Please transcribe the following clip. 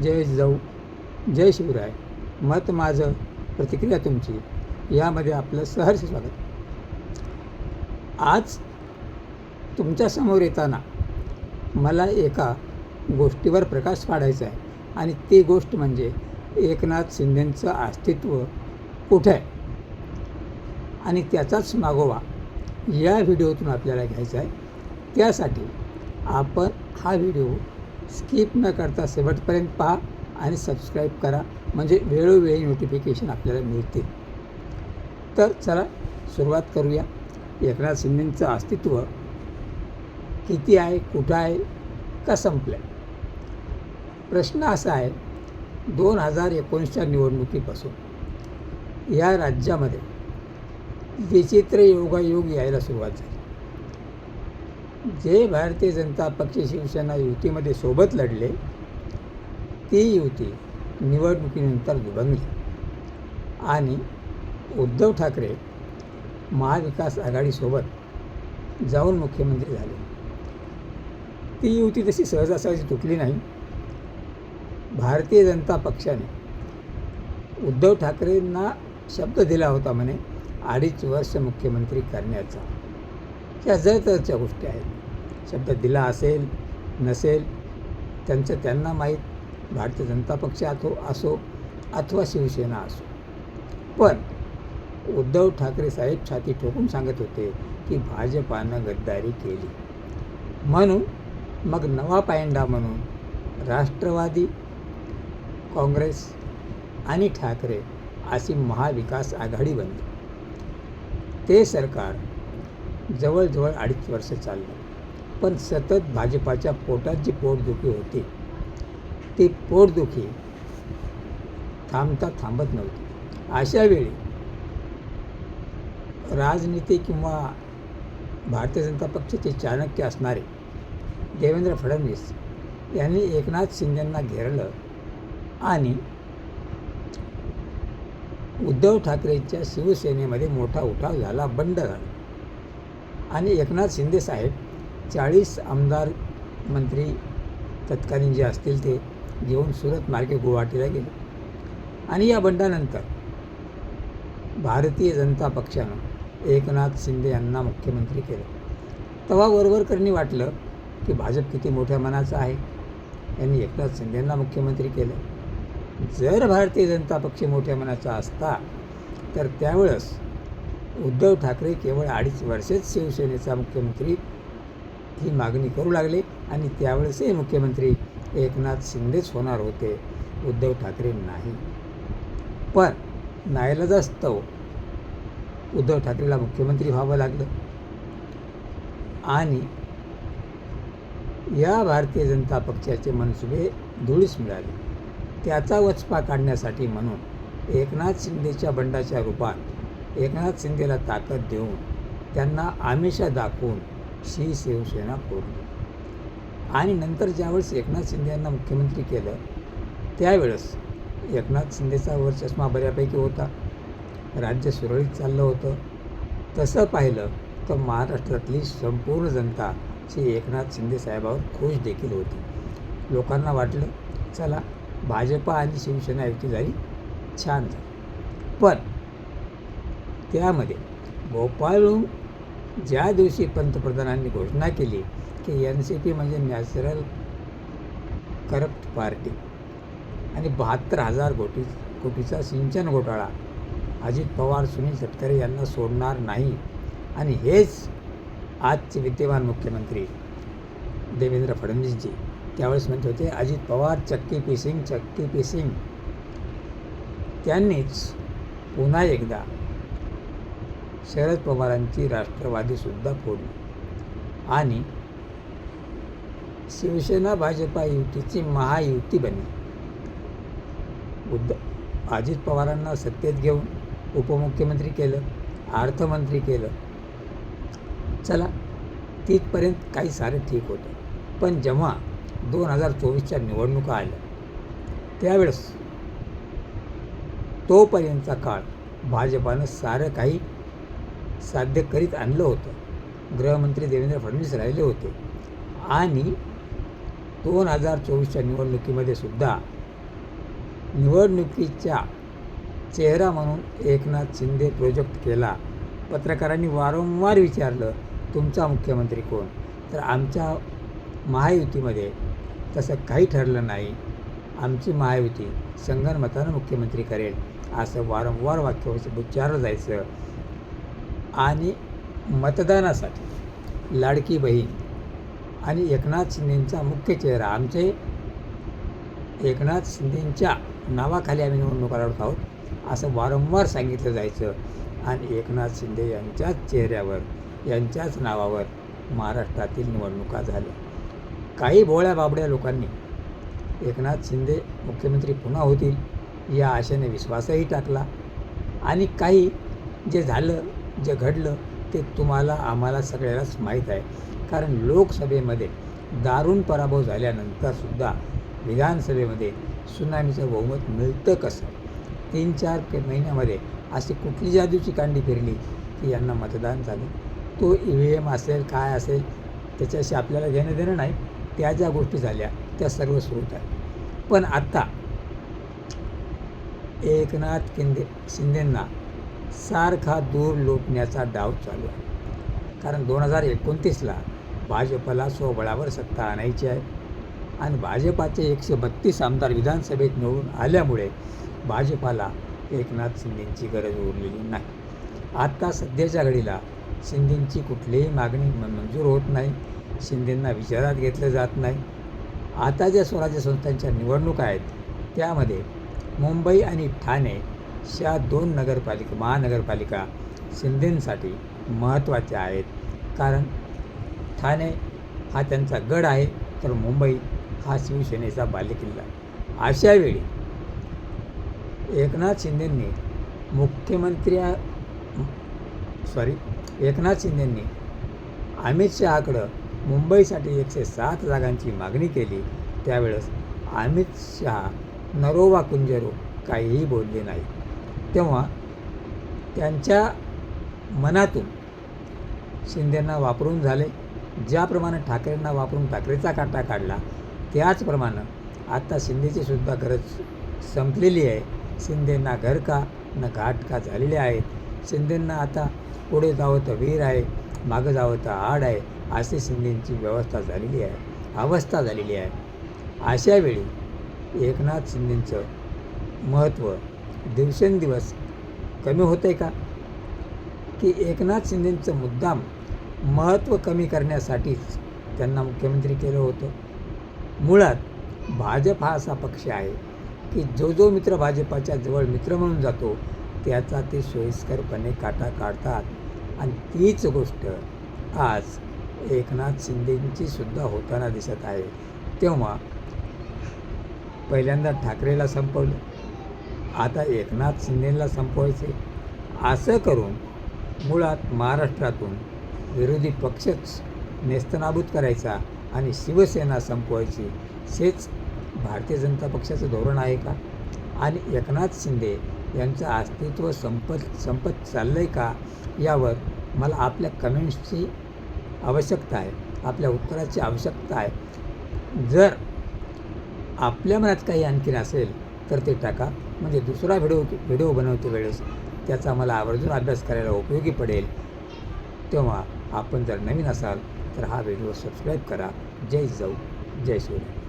जय जाऊ जय शिवराय. मत माझं प्रतिक्रिया तुमची. यामध्ये आपलं सहर्ष स्वागत. आज तुमच्यासमोर येताना मला एका गोष्टीवर प्रकाश पाडायचा आहे. आणि ती गोष्ट म्हणजे एकनाथ शिंदेंचं अस्तित्व कुठे आहे? आणि त्याचाच मागोवा या व्हिडिओतून आपल्याला घ्यायचा आहे. त्यासाठी आपण हा व्हिडिओ स्किप न करता शेवटपर्यंत पहा आणि सबस्क्राईब करा. म्हणजे वेळोवेळी नोटिफिकेशन आपल्याला मिळतील तर चला सुरुवात करूया. एकनाथ शिंदेंचं अस्तित्व किती आहे कुठं आहे का संपलं आहे प्रश्न असा आहे दोन हजार एकोणीसच्या निवडणुकीपासून या राज्यामध्ये विचित्र योगायोग यायला सुरुवात झाली. जे भारतीय जनता पक्ष शिवसेना युतीमध्ये सोबत लढले ती युती निवडणुकीनंतर दुभंगली आणि उद्धव ठाकरे महाविकास आघाडीसोबत जाऊन मुख्यमंत्री झाले. ती युती तशी सहजासहजी तुटली नाही. भारतीय जनता पक्षाने उद्धव ठाकरेंना शब्द दिला होता म्हणे अडीच वर्ष मुख्यमंत्री करण्याचा. ह्या जरतरच्या गोष्टी आहेत. शब्द दिला असेल नसेल त्यांचं त्यांना माहीत. भारतीय जनता पक्ष अथो असो अथवा शिवसेना असो. पण उद्धव ठाकरे साहेब छाती ठोकून सांगत होते की भाजपानं गद्दारी केली. म्हणून मग नवा पायंडा म्हणून राष्ट्रवादी काँग्रेस आणि ठाकरे अशी महाविकास आघाडी बनली. ते सरकार जवळजवळ अडीच वर्ष चाललं. पण सतत भाजपाच्या पोटात जी पोटदुखी होती. ती पोटदुखी थांबता थांबत नव्हती. अशा वेळी राजनीती किंवा भारतीय जनता पक्षाचे चाणक्य असणारे देवेंद्र फडणवीस यांनी एकनाथ शिंदेंना घेरलं आणि उद्धव ठाकरेंच्या शिवसेनेमध्ये मोठा उठाव झाला बंड झाला. आणि एकनाथ शिंदे साहेब चाळीस आमदार मंत्री तत्कालीन जे असतील ते घेऊन सुरत मार्गे गुवाहाटीला गेले. आणि या बंडानंतर भारतीय जनता पक्षानं एकनाथ शिंदे यांना मुख्यमंत्री केलं. तेव्हा वरवरकरणी वाटलं की भाजप किती मोठ्या मनाचं आहे. यांनी एकनाथ शिंदेंना मुख्यमंत्री केलं. जर भारतीय जनता पक्ष मोठ्या मनाचा असता तर त्यावेळेस उद्धव ठाकरे केवळ अडीच वर्षेच शिवसेनेचा मुख्यमंत्री ही मागणी करू लागले आणि त्यावेळेसही मुख्यमंत्री एकनाथ शिंदेच होणार होते. उद्धव ठाकरे नाही. पण नाईलाजास्तव उद्धव ठाकरेला मुख्यमंत्री व्हावं लागलं. आणि या भारतीय जनता पक्षाचे मनसुबे धुळीस मिळाले. त्याचा वचपा काढण्यासाठी म्हणून एकनाथ शिंदेच्या बंडाच्या रूपात एकनाथ शिंदेला ताकद देऊन त्यांना आमिषा दाखवून शी शिवसेना फोडली आणि नंतर ज्यावेळेस एकनाथ शिंदे यांना मुख्यमंत्री केलं त्यावेळेस एकनाथ शिंदेचा वर चष्मा बऱ्यापैकी होता. राज्य सुरळीत चाललं होतं. तसं पाहिलं तर महाराष्ट्रातली संपूर्ण जनता श्री एकनाथ शिंदे साहेबावर खुश देखील होती. लोकांना वाटलं चला भाजपा आणि शिवसेना युती झाली छान झाली. पण त्यामध्ये भोपाळहून ज्या दिवशी पंतप्रधानांनी घोषणा केली की एन सी पी म्हणजे नॅचरल करप्ट पार्टी आणि बहात्तर हजार कोटी कोटीचा सिंचन घोटाळा अजित पवार सुनील तटकरे यांना सोडणार नाही. आणि हेच आजचे विद्यमान मुख्यमंत्री देवेंद्र फडणवीसजी. त्यावेळेस म्हणत होते अजित पवार चक्की पिसिंग चक्की पिसिंग त्यांनीच पुन्हा एकदा शरद पवारांची राष्ट्रवादीसुद्धा फोडली. आणि शिवसेना भाजपा युतीची महायुती बनली. उद्ध अजित पवारांना सत्तेत घेऊन उपमुख्यमंत्री केलं अर्थमंत्री केलं. चला तिथपर्यंत काही सारं ठीक होतं. पण जेव्हा दोन हजार चोवीसच्या निवडणुका आल्या त्यावेळेस तोपर्यंतचा काळ भाजपानं सारं काही साध्य करीत आणलं होतं. गृहमंत्री देवेंद्र फडणवीस राहिले होते. आणि दोन हजार चोवीसच्या निवडणुकीमध्ये सुद्धा निवडणुकीच्या चेहरा म्हणून एकनाथ शिंदे प्रोजेक्ट केला. पत्रकारांनी वारंवार विचारलं तुमचा मुख्यमंत्री कोण? तर आमच्या महायुतीमध्ये तसं काही ठरलं नाही. आमची महायुती संगणमतानं मुख्यमंत्री करेल असं वारंवार वाक्य उच्चारलं जायचं. आणि मतदानासाठी लाडकी बहीण आणि एकनाथ शिंदेंचा मुख्य चेहरा. आमचे एकनाथ शिंदेंच्या नावाखाली आम्ही निवडणुका लढत आहोत असं वारंवार सांगितलं जायचं. आणि एकनाथ शिंदे यांच्याच चेहऱ्यावर यांच्याच नावावर महाराष्ट्रातील निवडणुका झाल्या. काही भोळ्या बाबड्या लोकांनी एकनाथ शिंदे मुख्यमंत्री पुन्हा होतील या आशेने विश्वासही टाकला. आणि काही जे झालं जे घडलं ते तुम्हाला आम्हाला सगळ्यालाच माहीत आहे. कारण लोकसभेमध्ये दारुण पराभव झाल्यानंतरसुद्धा विधानसभेमध्ये सुनामीचं बहुमत मिळतं कसं? तीन चार महिन्यामध्ये अशी कुठली जादूची कांडी फिरली की यांना मतदान झालं? तो ई व्ही एम असेल काय असेल त्याच्याशी आपल्याला घेणं देणं नाही. त्या ज्या गोष्टी झाल्या त्या सर्व सुरूच आहेत. पण आत्ता एकनाथ किंदे शिंदेंना सारखा दूर लोटण्याचा डाव चालू आहे. कारण दोन हजार एकोणतीसला भाजपला स्वबळावर सत्ता आणायची आहे. आणि भाजपाचे एकशे बत्तीस आमदार विधानसभेत निवडून आल्यामुळे भाजपाला एकनाथ शिंदेंची गरज उरलेली नाही. आत्ता सध्याच्या घडीला शिंदेंची कुठलीही मागणी म- मंजूर होत नाही. शिंदेंना विचारात घेतलं जात नाही. आता ज्या स्वराज्य संस्थांच्या निवडणुका आहेत त्यामध्ये मुंबई आणि ठाणे अशा दोन नगरपालिका महानगरपालिका शिंदेंसाठी महत्त्वाच्या आहेत. कारण ठाणे हा त्यांचा गड आहे तर मुंबई हा शिवसेनेचा बालेकिल्ला. अशावेळी एकनाथ शिंदेंनी मुख्यमंत्र्या सॉरी एकनाथ शिंदेंनी अमित शहाकडं मुंबईसाठी एकशे सात जागांची मागणी केली. त्यावेळेस अमित शहा नरोवा कुंजरो काहीही बोलले नाही तेव्हा त्यांच्या मनातून शिंदेंना वापरून झाले. ज्याप्रमाणे ठाकरेंना वापरून ठाकरेचा काटा काढला त्याचप्रमाणे आत्ता शिंदेची सुद्धा गरज संपलेली आहे. शिंदेंना घर का न घाट का झालेले आहेत. शिंदेंना आता पुढे जावं तर वीर आहे मागं जावं तर आड आहे अशी शिंदेंची व्यवस्था झालेली आहे अवस्था झालेली आहे. अशावेळी एकनाथ शिंदेंचं महत्त्व दिवसेंदिवस कमी होते आहे का? की एकनाथ शिंदेंचं मुद्दाम महत्त्व कमी करण्यासाठीच त्यांना मुख्यमंत्री केलं होतं. मुळात भाजप हा असा पक्ष आहे की जो जो मित्र भाजपाच्या जवळ मित्र म्हणून जातो त्याचा ते सोयीस्करपणे काटा काढतात. आणि तीच गोष्ट आज एकनाथ शिंदेंची सुद्धा होताना दिसत आहे. तेव्हा पहिल्यांदा ठाकरेला संपवलं. आता एकनाथ शिंदेला संपवायचे. असं करून मुळात महाराष्ट्रातून विरोधी पक्षच नेस्तनाबूत करायचा आणि शिवसेना संपवायची हेच भारतीय जनता पक्षाचं धोरण आहे का? आणि एकनाथ शिंदे यांचं अस्तित्व संपत संपत चाललं आहे का? यावर मला आपल्या कमेंट्सची आवश्यकता आहे आपल्या उत्तराची आवश्यकता आहे. जर आपल्या मनात काही आणखीन असेल तर ते टाका. म्हणजे दुसरा व्हिडिओ व्हिडिओ बनवते वेळेस त्याचा मला आवर्जून अभ्यास करायला उपयोगी पडेल. तेव्हा आपण जर नवीन असाल तर हा व्हिडिओ सबस्क्राईब करा. जय जाऊ जय शिवराय